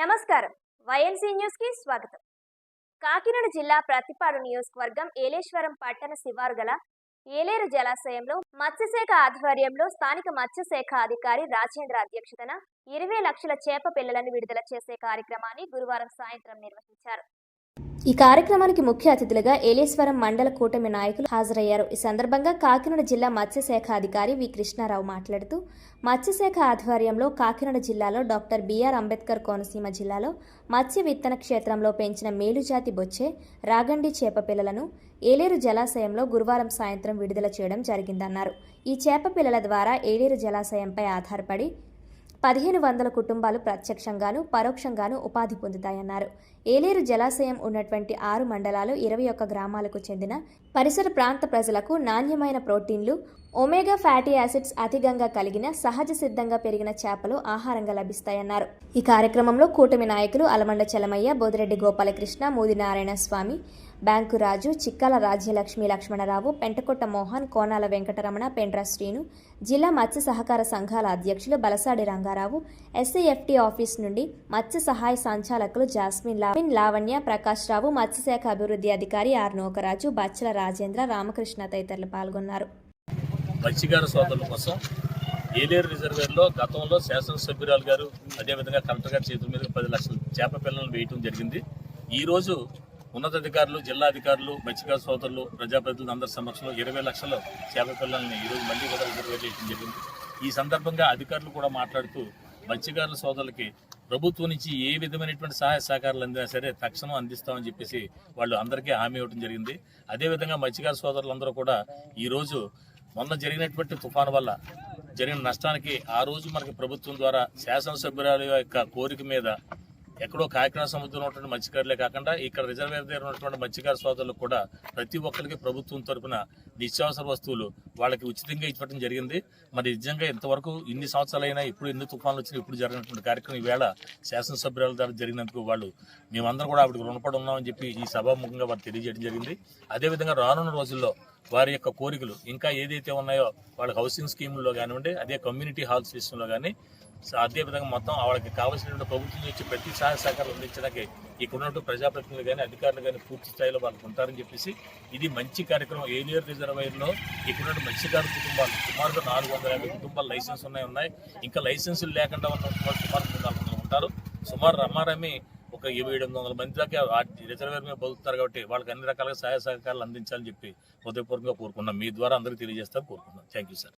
నమస్కారం. వైఎన్సీ న్యూస్కి స్వాగతం. కాకినాడ జిల్లా ప్రతిపాడు నియోజకవర్గం ఏలేశ్వరం పట్టణ శివారు గల ఏలేరు జలాశయంలో మత్స్యశాఖ ఆధ్వర్యంలో స్థానిక మత్స్యశాఖ అధికారి రాజేంద్ర అధ్యక్షతన ఇరవై లక్షల చేప పిల్లలను విడుదల చేసే కార్యక్రమాన్ని గురువారం సాయంత్రం నిర్వహించారు. ఈ కార్యక్రమానికి ముఖ్య అతిథులుగా ఏలేశ్వరం మండల కూటమి నాయకులు హాజరయ్యారు. ఈ సందర్భంగా కాకినాడ జిల్లా మత్స్యశాఖ అధికారి వి కృష్ణారావు మాట్లాడుతూ మత్స్యశాఖ ఆధ్వర్యంలో కాకినాడ జిల్లాలో డాక్టర్ బిఆర్ అంబేద్కర్ కోనసీమ జిల్లాలో మత్స్య విత్తన క్షేత్రంలో పెంచిన మేలుజాతి బొచ్చే రాగండి చేప పిల్లలను ఏలేరు జలాశయంలో గురువారం సాయంత్రం విడుదల చేయడం జరిగిందన్నారు. ఈ చేప పిల్లల ద్వారా ఏలేరు జలాశయంపై ఆధారపడి పదిహేను వందల కుటుంబాలు ప్రత్యక్షంగాను పరోక్షంగాను ఉపాధి పొందుతాయన్నారు. ఏలేరు జలాశయం ఉన్నటువంటి ఆరు మండలాలు ఇరవై ఒక్క గ్రామాలకు చెందిన పరిసర ప్రాంత ప్రజలకు నాణ్యమైన ప్రోటీన్లు ఒమేగా ఫ్యాటీ యాసిడ్స్ అధికంగా కలిగిన సహజ సిద్ధంగా పెరిగిన చేపలు ఆహారంగా లభిస్తాయన్నారు. ఈ కార్యక్రమంలో కూటమి నాయకులు అలమండ చలమయ్య బోదిరెడ్డి గోపాలకృష్ణ మూది నారాయణ స్వామి బ్యాంకు రాజు చిక్కాల రాజ్యలక్ష్మి లక్ష్మణరావు పెంటకొట్ట మోహన్ కోనాల వెంకటరమణ పెండ్ర శ్రీను జిల్లా మత్స్య సహకార సంఘాల అధ్యక్షులు బలసాడి రంగారావు ఎస్సీఎఫ్టీ ఆఫీస్ నుండి మత్స్య సహాయ సంచాలకులు జాస్మిన్ లావిన్ లావణ్య ప్రకాష్ రావు మత్స్యశాఖ అభివృద్ధి అధికారి ఆర్ నోకరాజు బచ్చల రాజేంద్ర రామకృష్ణ తదితరులు పాల్గొన్నారు. మత్స్యకార సోదరుల కోసం ఏలేరు రిజర్వేర్లో గతంలో శాసనసభ్యురాలు గారు అదేవిధంగా కలెక్టర్ గారి చేతుల మీద పది లక్షల చేప పిల్లలను వేయటం జరిగింది. ఈ రోజు ఉన్నతాధికారులు జిల్లా అధికారులు మత్స్యకార సోదరులు ప్రజాప్రతినిధులు అందరి సమక్షంలో ఇరవై లక్షల చేప పిల్లల్ని ఈరోజు రోజు మళ్ళీ కూడా రిజర్వేర్ చేయడం జరిగింది. ఈ సందర్భంగా అధికారులు కూడా మాట్లాడుతూ మత్స్యకారుల సోదరులకి ప్రభుత్వం నుంచి ఏ విధమైనటువంటి సహాయ సహకారాలు అందినా సరే తక్షణం అందిస్తామని చెప్పేసి వాళ్ళు అందరికీ హామీ ఇవ్వడం జరిగింది. అదేవిధంగా మత్స్యకార సోదరులందరూ కూడా ఈ రోజు మొన్న జరిగినటువంటి తుఫాను వల్ల జరిగిన నష్టానికి ఆ రోజు మనకి ప్రభుత్వం ద్వారా శాసనసభ్యురాల యొక్క కోరిక మీద ఎక్కడో కాకినాడ సముద్రంలో ఉన్నటువంటి మత్స్యకారులే కాకుండా ఇక్కడ రిజర్వేర్ దగ్గర ఉన్నటువంటి మత్స్యకార సోదరులకు కూడా ప్రతి ఒక్కరికి ప్రభుత్వం తరపున నిత్యావసర వస్తువులు వాళ్ళకి ఉచితంగా ఇవ్వడం జరిగింది. మరి నిజంగా ఇంతవరకు ఇన్ని సంవత్సరాలైనా ఇప్పుడు ఎన్ని తుఫాన్లు వచ్చినా ఇప్పుడు జరిగినటువంటి కార్యక్రమం ఈవేళ శాసనసభ్యుల ద్వారా జరిగినందుకు వాళ్ళు మేమందరం కూడా ఆవిడకి రుణపడి ఉన్నామని చెప్పి ఈ సభాముఖంగా వారు తెలియజేయడం జరిగింది. అదేవిధంగా రానున్న రోజుల్లో వారి యొక్క కోరికలు ఇంకా ఏదైతే ఉన్నాయో వాళ్ళకి హౌసింగ్ స్కీముల్లో కానివ్వండి అదే కమ్యూనిటీ హాల్స్ విషయంలో కానీ సో అదే విధంగా మొత్తం వాళ్ళకి కావాల్సినటువంటి ప్రభుత్వం నుంచి ప్రతి సహాయ సహకారం అందించడానికి ఇక్కడ ఉన్నటువంటి ప్రజాప్రతినిధులు కానీ అధికారులు కానీ పూర్తి స్థాయిలో వాళ్ళకు ఉంటారని చెప్పేసి ఇది మంచి కార్యక్రమం. ఏలియర్ రిజర్వాయర్లో ఇక్కడ ఉన్న మత్స్యకార కుటుంబాలు సుమారుగా నాలుగు వందల యాభై కుటుంబాలు లైసెన్స్ ఉన్నాయి ఉన్నాయి. ఇంకా లైసెన్సులు లేకుండా ఉన్న సుమారు మూడు నాలుగు వందలు ఉంటారు. సుమారు రమారమి ఒక ఇరవై ఏడు వందల మంది దాకా రిజర్వేర్ మీద బతుకుతారు కాబట్టి వాళ్ళకి అన్ని రకాలుగా సహాయ సహకారాలు అందించాలని చెప్పి హృదయపూర్వకంగా కోరుకున్నాం మీ ద్వారా అందరికీ తెలియజేస్తాను కోరుకున్నాం థ్యాంక్ యూ సార్.